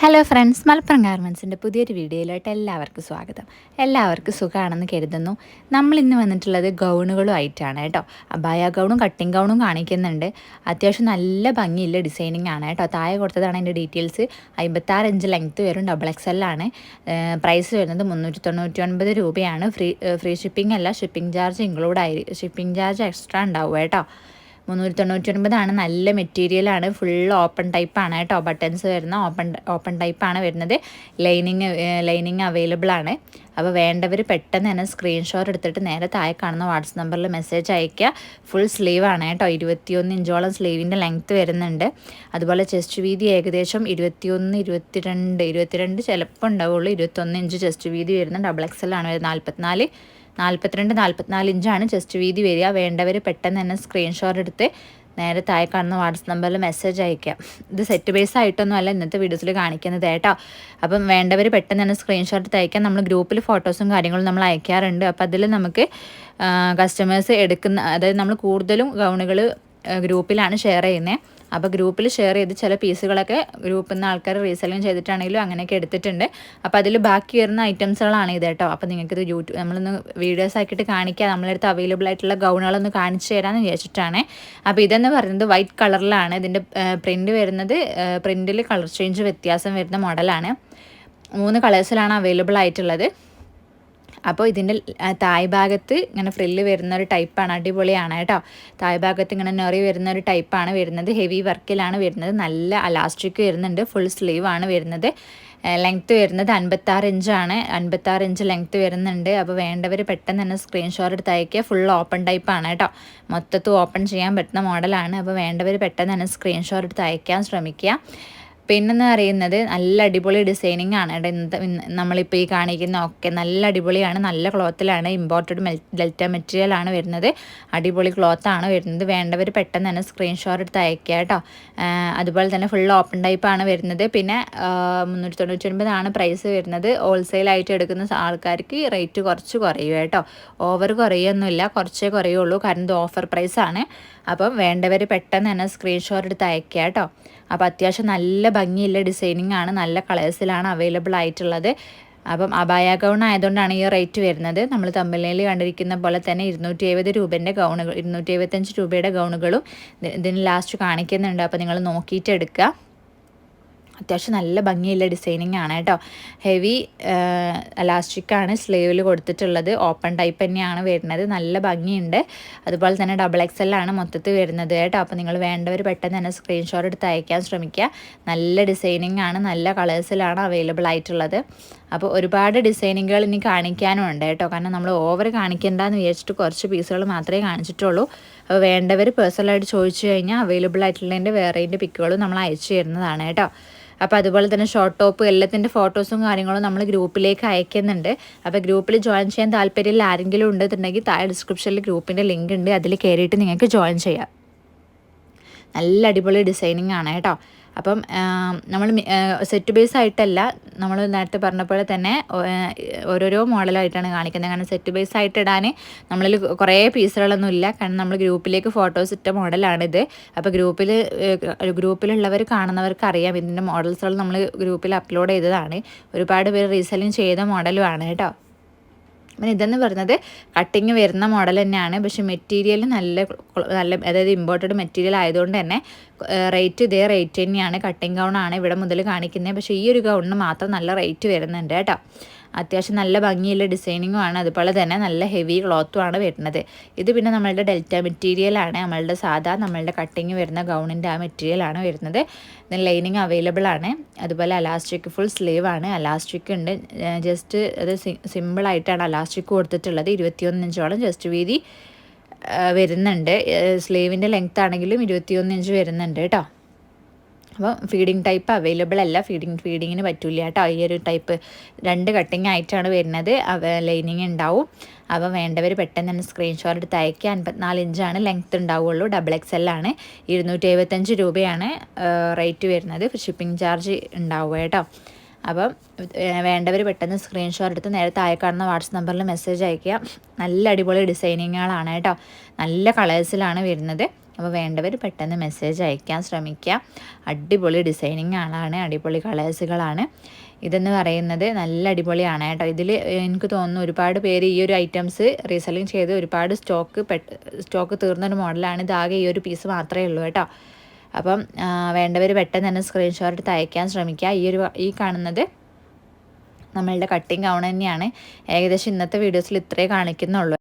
Hello friends Malappuram ഗാർമെൻസിന്റെ പുതിയൊരു വീഡിയോയിലോട്ട് എല്ലാവർക്കും സ്വാഗതം. എല്ലാവർക്കും സുഖമാണെന്ന് കരുതുന്നു. നമ്മൾ ഇന്ന് വന്നിട്ടുള്ളത് ഗൗണുകളും ആയിട്ടാണ് കേട്ടോ. അബായ ഗൗണും കട്ടിങ് ഗൗണും കാണിക്കുന്നുണ്ട്. അത്യാവശ്യം നല്ല ഭംഗിയുള്ള ഡിസൈനിങ് ആണ് കേട്ടോ. താഴെ കൊടുത്തതാണ് അതിന്റെ ഡീറ്റെയിൽസ് അമ്പത്താറ് ഇഞ്ച് ലെങ്ത്ത് വരും ഡബിൾ എക്സ് എല്ലാണ് പ്രൈസ് വരുന്നത് മുന്നൂറ്റി തൊണ്ണൂറ്റി ഒൻപത് രൂപയാണ്. ഫ്രീ ഫ്രീ ഷിപ്പിംഗ് അല്ല ഷിപ്പിംഗ് ചാർജ് ഇൻക്ലൂഡ് ആയി ഷിപ്പിംഗ് ചാർജ് എക്സ്ട്രാ ഉണ്ടാവും കേട്ടോ. മുന്നൂറ്റി തൊണ്ണൂറ്റി ഒൻപതാണ് നല്ല മെറ്റീരിയലാണ് ഫുൾ ഓപ്പൺ ടൈപ്പാണ് കേട്ടോ. ബട്ടൺസ് വരുന്ന ഓപ്പൺ ഓപ്പൺ ടൈപ്പാണ് വരുന്നത്. ലൈനിങ് ലൈനിങ് അവൈലബിൾ ആണ്. അപ്പോൾ വേണ്ടവർ പെട്ടെന്ന് തന്നെ സ്ക്രീൻഷോട്ട് എടുത്തിട്ട് നേരെ താഴെ കാണുന്ന വാട്സപ്പ് നമ്പറിൽ മെസ്സേജ് അയയ്ക്കുക. ഫുൾ സ്ലീവ് ആണ് കേട്ടോ. ഇരുപത്തിയൊന്ന് ഇഞ്ചോളം സ്ലീവിന്റെ ലെങ്ത്ത് വരുന്നുണ്ട്. അതുപോലെ ചെസ്റ്റ് വീതി ഏകദേശം ഇരുപത്തിയൊന്ന് ഇരുപത്തിരണ്ട് ഇരുപത്തിരണ്ട് ചിലപ്പോൾ ഉണ്ടാവുള്ളൂ. ഇരുപത്തൊന്ന് ഇഞ്ച് ചെസ്റ്റ് വീതി വരുന്ന ഡബിൾ എക്സൽ ആണ് വരുന്നത്. നാൽപ്പത്തിനാല് നാൽപ്പത്തിരണ്ട് നാൽപ്പത്തിനാല് ഇഞ്ചാണ് ചെസ്റ്റ് വീതി വരിക. വേണ്ടവർ പെട്ടെന്ന് തന്നെ സ്ക്രീൻഷോട്ട് എടുത്ത് നേരെ താഴെ കാണുന്ന വാട്സപ്പ് നമ്പറിൽ മെസ്സേജ് അയക്കാം ഇത് സെറ്റ് ബേസ് ആയിട്ടൊന്നും അല്ല ഇന്നത്തെ വീഡിയോസിൽ കാണിക്കുന്നത് കേട്ടോ. അപ്പം വേണ്ടവർ പെട്ടെന്ന് തന്നെ സ്ക്രീൻഷോട്ട് അയക്കാം നമ്മൾ ഗ്രൂപ്പിൽ ഫോട്ടോസും കാര്യങ്ങളും നമ്മൾ അയക്കാറുണ്ട് അപ്പോൾ അതിൽ നമുക്ക് കസ്റ്റമേഴ്സ് എടുക്കുന്ന അതായത് നമ്മൾ കൂടുതലും ഗൗണുകൾ ഗ്രൂപ്പിലാണ് ഷെയർ ചെയ്യുന്നത് അപ്പോൾ ഗ്രൂപ്പിൽ ഷെയർ ചെയ്ത് ചില പീസുകളൊക്കെ ഗ്രൂപ്പിൽ നിന്ന് ആൾക്കാർ റീസെല്ലിങ് ചെയ്തിട്ടാണെങ്കിലും അങ്ങനെയൊക്കെ എടുത്തിട്ടുണ്ട്. അപ്പോൾ അതിൽ ബാക്കി വരുന്ന ഐറ്റംസുകളാണ് ഇത് കേട്ടോ. അപ്പോൾ നിങ്ങൾക്കിത് യൂട്യൂബ് നമ്മളൊന്ന് വീഡിയോസ് ആക്കിയിട്ട് കാണിക്കുക നമ്മളടുത്ത് അവൈലബിൾ ആയിട്ടുള്ള ഗൗണുകളൊന്ന് കാണിച്ചു തരാമെന്ന് വിചാരിച്ചിട്ടാണ്. അപ്പോൾ ഇതെന്ന് പറയുന്നത് വൈറ്റ് കളറിലാണ് ഇതിന്റെ പ്രിന്റ് വരുന്നത് പ്രിന്റിൽ കളർ ചേഞ്ച് വ്യത്യാസം വരുന്ന മോഡലാണ് മൂന്ന് കളേഴ്സിലാണ് അവൈലബിൾ ആയിട്ടുള്ളത്. അപ്പോൾ ഇതിന്റെ തായ് ഭാഗത്ത് ഇങ്ങനെ ഫ്രില്ല് വരുന്ന ഒരു ടൈപ്പാണ് അടിപൊളിയാണ് കേട്ടോ. തായ് ഭാഗത്ത് ഇങ്ങനെ നെറി വരുന്ന ഒരു ടൈപ്പാണ് വരുന്നത്. ഹെവി വർക്കിലാണ് വരുന്നത്. നല്ല അലാസ്റ്റിക് വരുന്നുണ്ട്. ഫുൾ സ്ലീവ് ആണ് വരുന്നത്. ലെങ്ത്ത് വരുന്നത് അൻപത്താറ് ഇഞ്ചാണ് അൻപത്താറ് ഇഞ്ച് ലെങ്ത്ത് വരുന്നുണ്ട്. അപ്പോൾ വേണ്ടവർ പെട്ടെന്ന് തന്നെ സ്ക്രീൻഷോട്ട് എടുത്ത് അയക്കുക ഫുൾ ഓപ്പൺ ടൈപ്പാണ് കേട്ടോ. മൊത്തത്തിൽ ഓപ്പൺ ചെയ്യാൻ പറ്റുന്ന മോഡലാണ് അപ്പോൾ വേണ്ടവർ പെട്ടെന്ന് തന്നെ സ്ക്രീൻഷോട്ട് എടുത്ത് അയക്കാൻ ശ്രമിക്കുക. പിന്നെന്ന് പറയുന്നത് നല്ല അടിപൊളി ഡിസൈനിങ് ആണ്. ഇന്നത്തെ നമ്മളിപ്പോൾ ഈ കാണിക്കുന്ന ഒക്കെ നല്ല അടിപൊളിയാണ്. നല്ല ക്ലോത്തിലാണ് ഇമ്പോർട്ടഡ് ഡെൽറ്റ മെറ്റീരിയൽ ആണ് വരുന്നത്. അടിപൊളി ക്ലോത്ത് ആണ് വരുന്നത്. വേണ്ടവർ പെട്ടെന്ന് തന്നെ സ്ക്രീൻഷോട്ട് എടുത്ത് അയക്കുക കേട്ടോ. അതുപോലെ തന്നെ ഫുൾ ഓപ്പൺ ടൈപ്പ് ആണ് വരുന്നത്. പിന്നെ മുന്നൂറ്റി തൊണ്ണൂറ്റി ഒൻപതാണ് പ്രൈസ് വരുന്നത് ഹോൾസെയിലായിട്ട് എടുക്കുന്ന ആൾക്കാർക്ക് റേറ്റ് കുറച്ച് കുറയും കേട്ടോ. ഓവർ കുറയൊന്നുമില്ല. കുറച്ചേ കുറയുള്ളൂ. കാരണം ഇത് ഓഫർ പ്രൈസാണ് അപ്പം വേണ്ടവർ പെട്ടെന്ന് തന്നെ സ്ക്രീൻഷോട്ട് എടുത്ത് അയക്കുക കേട്ടോ. അപ്പോൾ അത്യാവശ്യം നല്ല ഭംഗിയുള്ള ഡിസൈനിങ് ആണ് നല്ല കളേഴ്സിലാണ് അവൈലബിൾ ആയിട്ടുള്ളത്. അപ്പം അബായ ഗൗൺ ആയതുകൊണ്ടാണ് ഈ റേറ്റ് വരുന്നത്. നമ്മൾ തമ്മിലേൽ കണ്ടിരിക്കുന്ന പോലെ തന്നെ ഇരുന്നൂറ്റി എഴുപത് രൂപേന്റെ ഗൗണുകൾ ഇരുന്നൂറ്റി എഴുപത്തഞ്ച് രൂപയുടെ ഗൗണുകളും ഇതിന് ലാസ്റ്റ് കാണിക്കുന്നുണ്ട്. അപ്പോൾ നിങ്ങൾ നോക്കിയിട്ട് എടുക്കുക. അത്യാവശ്യം നല്ല ഭംഗിയുള്ള ഡിസൈനിങ് ആണ് കേട്ടോ. ഹെവി അലാസ്റ്റിക്കാണ് സ്ലീവിൽ കൊടുത്തിട്ടുള്ളത്. ഓപ്പൺ ടൈപ്പ് തന്നെയാണ് വരുന്നത്. നല്ല ഭംഗിയുണ്ട്. അതുപോലെ തന്നെ ഡബിൾ എക്സ് ആണ് മൊത്തത്തിൽ വരുന്നത് കേട്ടോ. അപ്പോൾ നിങ്ങൾ വേണ്ടവർ പെട്ടെന്ന് തന്നെ സ്ക്രീൻഷോട്ട് എടുത്ത് അയക്കാൻ ശ്രമിക്കുക. നല്ല ഡിസൈനിങ് ആണ്. നല്ല കളേഴ്സിലാണ് അവൈലബിൾ ആയിട്ടുള്ളത്. അപ്പോൾ ഒരുപാട് ഡിസൈനിങ്ങുകൾ ഇനി കാണിക്കാനും ഉണ്ട് കേട്ടോ. കാരണം നമ്മൾ ഓവർ കാണിക്കേണ്ടെന്ന് വിചാരിച്ചിട്ട് കുറച്ച് പീസുകൾ മാത്രമേ കാണിച്ചിട്ടുള്ളൂ. വേണ്ടവർ പേഴ്സണലായിട്ട് ചോദിച്ചു കഴിഞ്ഞാൽ അവൈലബിൾ ആയിട്ടുള്ളതിന്റെ വേറെന്റെ പിക്കുകളും നമ്മൾ അയച്ചു തരുന്നതാണ് കേട്ടോ. അപ്പോൾ അതുപോലെ തന്നെ ഷോർട്ട് ടോപ്പ് എല്ലാത്തിന്റെ ഫോട്ടോസും കാര്യങ്ങളും നമ്മൾ ഗ്രൂപ്പിലേക്ക് അയക്കുന്നുണ്ട്. അപ്പോൾ ഗ്രൂപ്പിൽ ജോയിൻ ചെയ്യാൻ താല്പര്യമില്ല ആരെങ്കിലും ഉണ്ടെന്നുണ്ടെങ്കിൽ താഴെ ഡിസ്ക്രിപ്ഷനിൽ ഗ്രൂപ്പിന്റെ ലിങ്ക് ഉണ്ട്. അതിൽ കയറിയിട്ട് നിങ്ങൾക്ക് ജോയിൻ ചെയ്യാം. നല്ല അടിപൊളി ഡിസൈനിങ് ആണ് കേട്ടോ. അപ്പം നമ്മൾ സെറ്റ് ബേസ് ആയിട്ടല്ല നമ്മൾ നേരത്തെ പറഞ്ഞ പോലെ തന്നെ ഓരോരോ മോഡലായിട്ടാണ് കാണിക്കുന്നത്. കാരണം സെറ്റ് ബേസ് ആയിട്ട് ഇടാൻ നമ്മളിൽ കുറേ പീസുകളൊന്നും ഇല്ല. കാരണം നമ്മൾ ഗ്രൂപ്പിലേക്ക് ഫോട്ടോസ് ഇട്ട മോഡലാണിത്. അപ്പോൾ ഗ്രൂപ്പിൽ ഗ്രൂപ്പിലുള്ളവർ കാണുന്നവർക്ക് അറിയാം. ഇതിന്റെ മോഡൽസുകൾ നമ്മൾ ഗ്രൂപ്പിൽ അപ്ലോഡ് ചെയ്തതാണ്. ഒരുപാട് പേര് റീസെല്ലിങ് ചെയ്ത മോഡലുമാണ് കേട്ടോ. പിന്നെ ഇതെന്ന് പറയുന്നത് കട്ടിങ് വരുന്ന മോഡൽ തന്നെയാണ്. പക്ഷേ മെറ്റീരിയൽ നല്ല നല്ല അതായത് ഇമ്പോർട്ടഡ് മെറ്റീരിയൽ ആയതുകൊണ്ട് തന്നെ റേറ്റ് ഇതേ റേറ്റ് തന്നെയാണ്. കട്ടിങ് ഗൗൺ ആണ് ഇവിടെ മുതൽ കാണിക്കുന്നത്. പക്ഷേ ഈ ഒരു ഗൗണിന് മാത്രം നല്ല റേറ്റ് വരുന്നുണ്ട് കേട്ടോ. അത്യാവശ്യം നല്ല ഭംഗിയുള്ള ഡിസൈനിങ്ങും ആണ് അതുപോലെ തന്നെ നല്ല ഹെവി ക്ലോത്തും ആണ് വരുന്നത്. ഇത് പിന്നെ നമ്മളുടെ ഡെൽറ്റ മെറ്റീരിയൽ ആണ്. നമ്മളുടെ സാധാ നമ്മളുടെ കട്ടിങ് വരുന്ന ഗൗണിന്റെ ആ മെറ്റീരിയൽ ആണ് വരുന്നത്. ലൈനിങ് അവൈലബിൾ ആണ്. അതുപോലെ അലാസ്റ്റിക് ഫുൾ സ്ലീവ് ആണ്. അലാസ്റ്റിക് ഉണ്ട്. ജസ്റ്റ് അത് സിമ്പിളായിട്ടാണ് അലാസ്റ്റിക് കൊടുത്തിട്ടുള്ളത്. ഇരുപത്തിയൊന്ന് ഇഞ്ചോളം ജസ്റ്റ് വീതി വരുന്നുണ്ട്. സ്ലീവിന്റെ ലെങ്ത് ആണെങ്കിലും ഇരുപത്തിയൊന്ന് ഇഞ്ച് വരുന്നുണ്ട് കേട്ടോ. അപ്പോൾ ഫീഡിങ് ടൈപ്പ് അവൈലബിൾ അല്ല. ഫീഡിങ് ഫീഡിങ്ങിന് പറ്റില്ല കേട്ടോ. ഈ ഒരു ടൈപ്പ് രണ്ട് കട്ടിങ് ആയിട്ടാണ് വരുന്നത്. അവ ലൈനിങ് ഉണ്ടാവും. അപ്പോൾ വേണ്ടവർ പെട്ടെന്ന് തന്നെ സ്ക്രീൻഷോട്ട് എടുത്ത് അയക്കുക അൻപത്തിനാല് ഇഞ്ചാണ് ലെങ്ത്ത് ഉണ്ടാവുള്ളൂ. ഡബിൾ എക്സ് എൽ ആണ്. ഇരുന്നൂറ്റി എഴുപത്തഞ്ച് രൂപയാണ് റേറ്റ് വരുന്നത്. ഷിപ്പിംഗ് ചാർജ് ഉണ്ടാവുക കേട്ടോ. അപ്പം വേണ്ടവർ പെട്ടെന്ന് സ്ക്രീൻഷോട്ട് എടുത്ത് നേരത്തെ താഴെ കാണുന്ന വാട്സപ്പ് നമ്പറിൽ മെസ്സേജ് അയക്കുക നല്ല അടിപൊളി ഡിസൈനിങ്ങുകളാണ് കേട്ടോ. നല്ല കളേഴ്സിലാണ് വരുന്നത്. അപ്പോൾ വേണ്ടവർ പെട്ടെന്ന് മെസ്സേജ് അയക്കാൻ ശ്രമിക്കുക. അടിപൊളി ഡിസൈനിങ് ആളാണ് അടിപൊളി കളേഴ്സുകളാണ് ഇതെന്ന് പറയുന്നത് നല്ല അടിപൊളിയാണ് കേട്ടോ. ഇതിൽ എനിക്ക് തോന്നുന്നു ഒരുപാട് പേര് ഈ ഒരു ഐറ്റംസ് റീസെല്ലിങ് ചെയ്ത് ഒരുപാട് സ്റ്റോക്ക് പെട്ട് സ്റ്റോക്ക് തീർന്നൊരു മോഡലാണ് ഇതാകെ ഈ ഒരു പീസ് മാത്രമേ ഉള്ളൂ കേട്ടോ. അപ്പം വേണ്ടവർ പെട്ടെന്ന് തന്നെ സ്ക്രീൻഷോട്ട് അയക്കാൻ ശ്രമിക്കുക. ഈ ഒരു ഈ കാണുന്നത് നമ്മളുടെ കട്ടിങ് ഗൗൺ തന്നെയാണ്. ഏകദേശം ഇന്നത്തെ വീഡിയോസിൽ ഇത്രേ കാണിക്കുന്നുള്ളൂ.